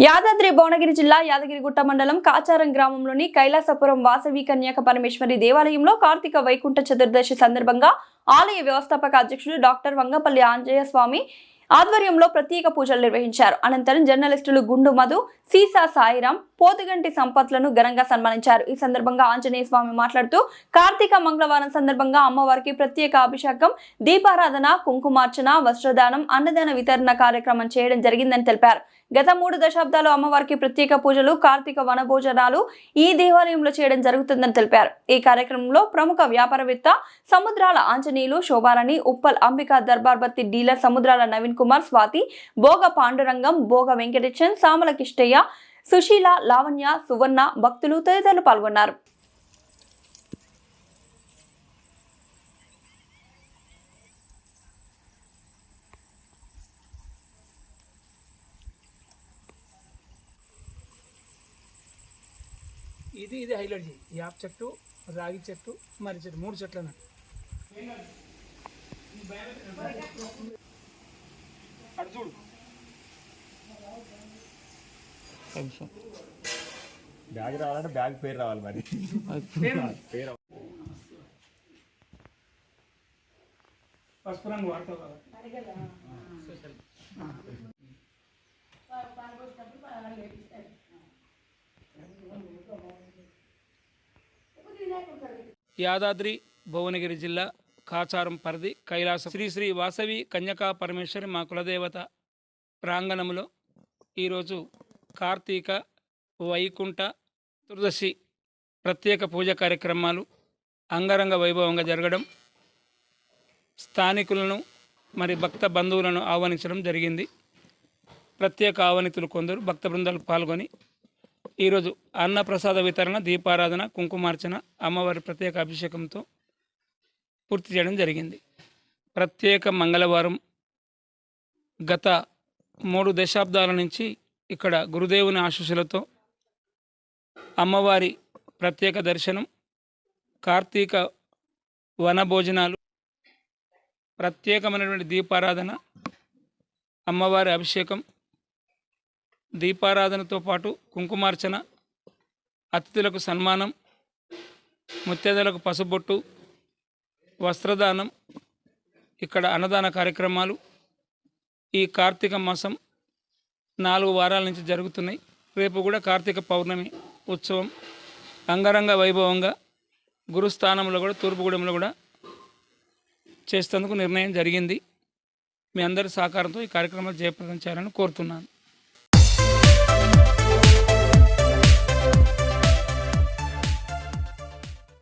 యాదాద్రి భువనగిరి జిల్లా యాదగిరిగుట్ట మండలం కాచారం గ్రామంలోని కైలాసపురం వాసవి కన్యాక పరమేశ్వరి దేవాలయంలో కార్తీక వైకుంఠ చతుర్దశి సందర్భంగా ఆలయ వ్యవస్థాపక అధ్యక్షుడు డాక్టర్ వంగపల్లి ఆంజనేయ స్వామి ఆధ్వర్యంలో ప్రత్యేక పూజలు నిర్వహించారు. అనంతరం జర్నలిస్టులు గుండు మధు సీసా సాయిరాం పోతుగంటి సంపత్లను ఘనంగా సన్మానించారు. ఈ సందర్భంగా ఆంజనేయ స్వామి మాట్లాడుతూ కార్తీక మంగళవారం సందర్భంగా అమ్మవారికి ప్రత్యేక అభిషేకం దీపారాధన కుంకుమార్చన వస్త్రదానం అన్నదాన వితరణ కార్యక్రమం చేయడం జరిగిందని తెలిపారు. గత మూడు దశాబ్దాలు అమ్మవారికి ప్రత్యేక పూజలు కార్తీక వనభోజనాలు ఈ దేవాలయంలో చేయడం జరుగుతుందని తెలిపారు. ఈ కార్యక్రమంలో ప్రముఖ వ్యాపారవేత్త సముద్రాల ఆంజనేయులు శోభారాణి ఉప్పల్ అంబికా దర్బార్బత్తి డీలర్ సముద్రాల నవీన్ కుమార్ స్వాతి భోగ పాండురంగం భోగ వెంకటేశన్ సామల కిష్టయ్య సుశీల లావణ్య సువర్ణ భక్తులు తదితరులు పాల్గొన్నారు. ఇది ఇది హైలైట్ చేయి యాప్ చెట్టు రాగి చెట్టు మర్రి చెట్టు మూడు చెట్లు అన్నట్టు బ్యాగ్ రావాలంటే బ్యాగ్ పేరు రావాలి మరి. పేరు పసుపు రంగు వాడతావు కదా. యాదాద్రి భువనగిరి జిల్లా కాచారం పరిధి కైలాస. శ్రీ శ్రీ వాసవి కన్యకా పరమేశ్వరి మా కులదేవత ప్రాంగణంలో ఈరోజు కార్తీక వైకుంఠ చతుర్దశి ప్రత్యేక పూజ కార్యక్రమాలు అంగరంగ వైభవంగా జరగడం స్థానికులను మరి భక్త బంధువులను ఆహ్వానించడం జరిగింది. ప్రత్యేక ఆహ్వానితులు కొందరు భక్త బృందాలు పాల్గొని ఈరోజు అన్నప్రసాద వితరణ దీపారాధన కుంకుమార్చన అమ్మవారి ప్రత్యేక అభిషేకంతో పూర్తి చేయడం జరిగింది. ప్రత్యేక మంగళవారం గత మూడు దశాబ్దాల నుంచి ఇక్కడ గురుదేవుని ఆశీస్సులతో అమ్మవారి ప్రత్యేక దర్శనం కార్తీక వనభోజనాలు ప్రత్యేకమైనటువంటి దీపారాధన అమ్మవారి అభిషేకం దీపారాధనతో పాటు కుంకుమార్చన అతిథులకు సన్మానం ముత్యదలకు పసుబొట్టు వస్త్రదానం ఇక్కడ అన్నదాన కార్యక్రమాలు ఈ కార్తీక మాసం నాలుగు వారాల నుంచి జరుగుతున్నాయి. రేపు కూడా కార్తీక పౌర్ణమి ఉత్సవం. అంగరంగ వైభవంగా గురుస్థానంలో కూడా తూర్పుగూడెంలో కూడా చేసేందుకు నిర్ణయం జరిగింది. మీ అందరి సహకారంతో ఈ కార్యక్రమాలు జయప్రదం చేయాలని కోరుతున్నాను.